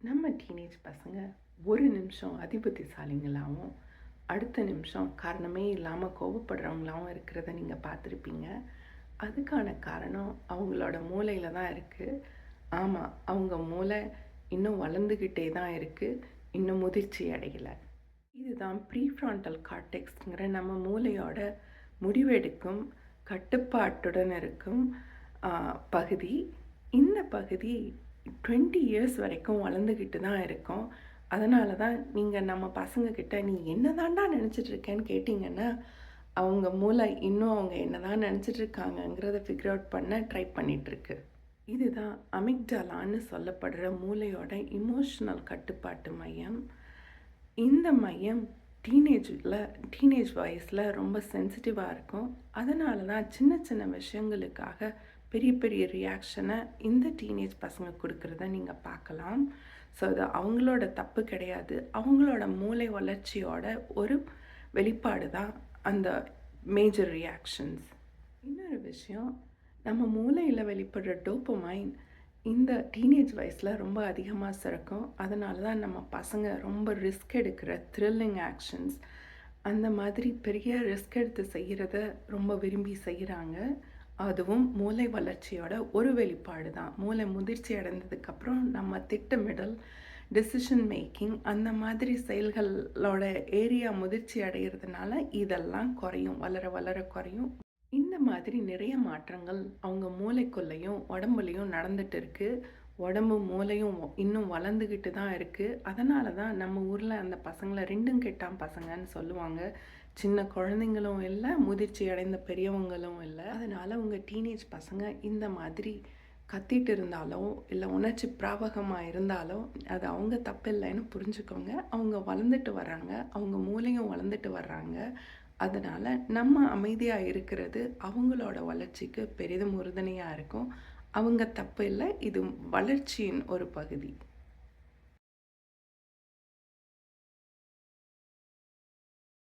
நம்ம டீனேஜ் பசங்க ஒரு நிமிஷம் அதிபத்திசாலிங்களாகவும் அடுத்த நிமிஷம் காரணமே இல்லாமல் கோபப்படுறவங்களாகவும் இருக்கிறத நீங்கள் பார்த்துருப்பீங்க. அதுக்கான காரணம் அவங்களோட மூளையில் தான் இருக்குது ஆமாம் அவங்க மூளை இன்னும் வளர்ந்துக்கிட்டே தான் இருக்குது இன்னும் முதிர்ச்சி அடையலை. இதுதான் ப்ரீஃப்ரான்டல் கார்டெக்ஸ்ங்கிற நம்ம மூளையோட முடிவெடுக்கும் கட்டுப்பாட்டுடன் இருக்கும் பகுதி. இந்த பகுதி டுவெண்ட்டி இயர்ஸ் வரைக்கும் வளர்ந்துக்கிட்டு தான் இருக்கும். அதனால தான் நீங்கள் நம்ம பசங்கக்கிட்ட நீ என்ன தாண்டா நினச்சிட்டு இருக்கேன்னு கேட்டிங்கன்னா அவங்க மூளை இன்னும் அவங்க என்ன தான் நினச்சிட்டு இருக்காங்கங்கிறத ஃபிகர் அவுட் பண்ண ட்ரை பண்ணிகிட்ருக்கு இதுதான் அமிக்டாலான்னு சொல்லப்படுற மூளையோட இமோஷனல் கட்டுப்பாட்டு மையம். இந்த மையம் டீனேஜில் டீனேஜ் வயசில் ரொம்ப சென்சிட்டிவாக இருக்கும். அதனால தான் சின்ன சின்ன விஷயங்களுக்காக பெரிய பெரிய ரியாக்ஷனை இந்த டீனேஜ் பசங்க கொடுக்குறத நீங்கள் பார்க்கலாம் ஸோ அது அவங்களோட தப்பு கிடையாது. அவங்களோட மூளை வளர்ச்சியோட ஒரு வெளிப்பாடு தான் அந்த மேஜர் ரியாக்ஷன்ஸ் இன்னொரு விஷயம் நம்ம மூளையில் வெளிப்படுற டோப்பமைன் இந்த டீனேஜ் வயசில் ரொம்ப அதிகமாக சிறக்கும். அதனால தான் நம்ம பசங்க ரொம்ப ரிஸ்க் எடுக்கிற த்ரில்லிங் ஆக்ஷன்ஸ் அந்த மாதிரி பெரிய ரிஸ்க் எடுத்து செய்கிறத ரொம்ப விரும்பி செய்கிறாங்க அதுவும் மூளை வளர்ச்சியோட ஒரு வெளிப்பாடு தான் மூளை முதிர்ச்சி அடைந்ததுக்கப்புறம் நம்ம திட்டமிடல் டெசிஷன் மேக்கிங் அந்த மாதிரி செயல்களோட ஏரியா முதிர்ச்சி அடைகிறதுனால இதெல்லாம் குறையும் வளர வளர குறையும். இந்த மாதிரி நிறைய மாற்றங்கள் அவங்க மூளைக்குள்ளேயும் உடம்புலையும் நடந்துட்டு இருக்குது உடம்பு மூளையும் இன்னும் வளர்ந்துக்கிட்டு தான் இருக்குது அதனால தான் நம்ம ஊரில் அந்த பசங்களை ரெண்டும் கெட்டாம் பசங்கன்னு சொல்லுவாங்க. சின்ன குழந்தைங்களும் இல்லை முதிர்ச்சி அடைந்த பெரியவங்களும் இல்லை. அதனால் உங்கள் டீனேஜ் பசங்க இந்த மாதிரி கத்திட்டு இருந்தாலும் இல்லை உணர்ச்சி பிராபகமாக இருந்தாலும் அது அவங்க தப்பு இல்லைன்னு புரிஞ்சுக்கோங்க. அவங்க வளர்ந்துட்டு வர்றாங்க. அவங்க மூளையும் வளர்ந்துட்டு வர்றாங்க. அதனால் நம்ம அமைதியாக இருக்கிறது அவங்களோட வளர்ச்சிக்கு பெரிதும் உறுதுணையாக இருக்கும். அவங்க தப்பு இல்லை இது வளர்ச்சியின் ஒரு பகுதி.